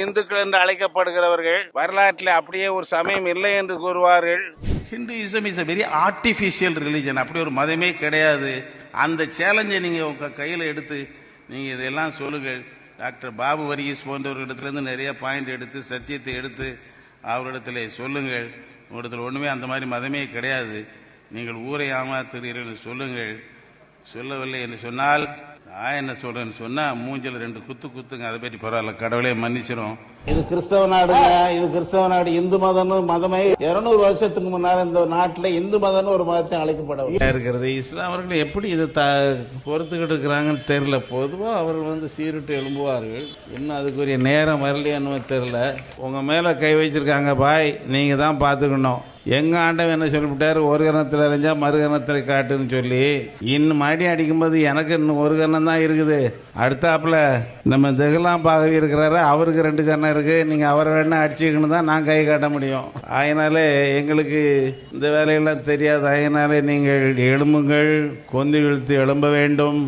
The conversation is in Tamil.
இந்துக்கள் என்று அழைக்கப்படுகிறவர்கள் வரலாற்றில் அப்படியே ஒரு சமயம் இல்லை என்று கூறுவார்கள். Hinduism is a very artificial religion அப்படி ஒரு மதமே கிடையாது. அந்த சேலஞ்சை நீங்கள் உங்கள் கையில் எடுத்து நீங்கள் இதெல்லாம் சொல்லுங்கள் டாக்டர் பாபு வரியஸ் போன்றவர்களிடத்துலேருந்து நிறைய பாயிண்ட் எடுத்து சத்தியத்தை எடுத்து அவரிடத்தில் சொல்லுங்கள். உங்களிடத்தில் ஒன்றுமே அந்த மாதிரி மதமே கிடையாது. நீங்கள் ஊரை ஏமாத்துகிறீர்கள் என்று சொல்லுங்கள். சொல்லவில்லை என்று சொன்னால் நான் என்ன சொல்றேன்னு சொன்னா மூஞ்சில ரெண்டு குத்து குத்துங்க அதை பற்றி பரவாயில்ல கடவுளே மன்னிச்சிரும். இது கிறிஸ்தவ நாடுங்க இது கிறிஸ்தவ நாடு இந்து மதம்னு மதமே இருநூறு வருஷத்துக்கு முன்னால இந்த நாட்டுல இந்து மதம்னு ஒரு மதத்தை அழைக்கப்படவில்லை இருக்கிறது? இஸ்லாமர்கள் எப்படி இதை த பொறுத்துக்கிட்டு இருக்கிறாங்கன்னு தெரியல. பொதுவாக அவர்கள் வந்து சீருட்டு எழும்புவார்கள். இன்னும் அதுக்குரிய நேரம் வரலையான்னு தெரியல. உங்க மேல கை வச்சிருக்காங்க பாய். நீங்க தான் பார்த்துக்கணும் எங்கள் ஆண்டவன் என்ன சொல்லிவிட்டார்? ஒரு கணத்தில் அறிஞ்சால் மறு கணத்தில் காட்டுன்னு சொல்லி இன்னும் மடி அடிக்கும்போது எனக்கு இன்னும் ஒரு கண்ணம் தான் இருக்குது. அடுத்தாப்புல நம்ம திகலாம் பாகவி இருக்கிறாரு. அவருக்கு ரெண்டு கண்ணம் இருக்குது நீங்கள் அவரை வேணால் அடிச்சுக்கணும் தான் நான் கை காட்ட முடியும். அதனால எங்களுக்கு இந்த வேலையெல்லாம் தெரியாது. அதனால நீங்கள் எழும்புங்கள். கொந்து இழுத்து எழும்ப வேண்டும்.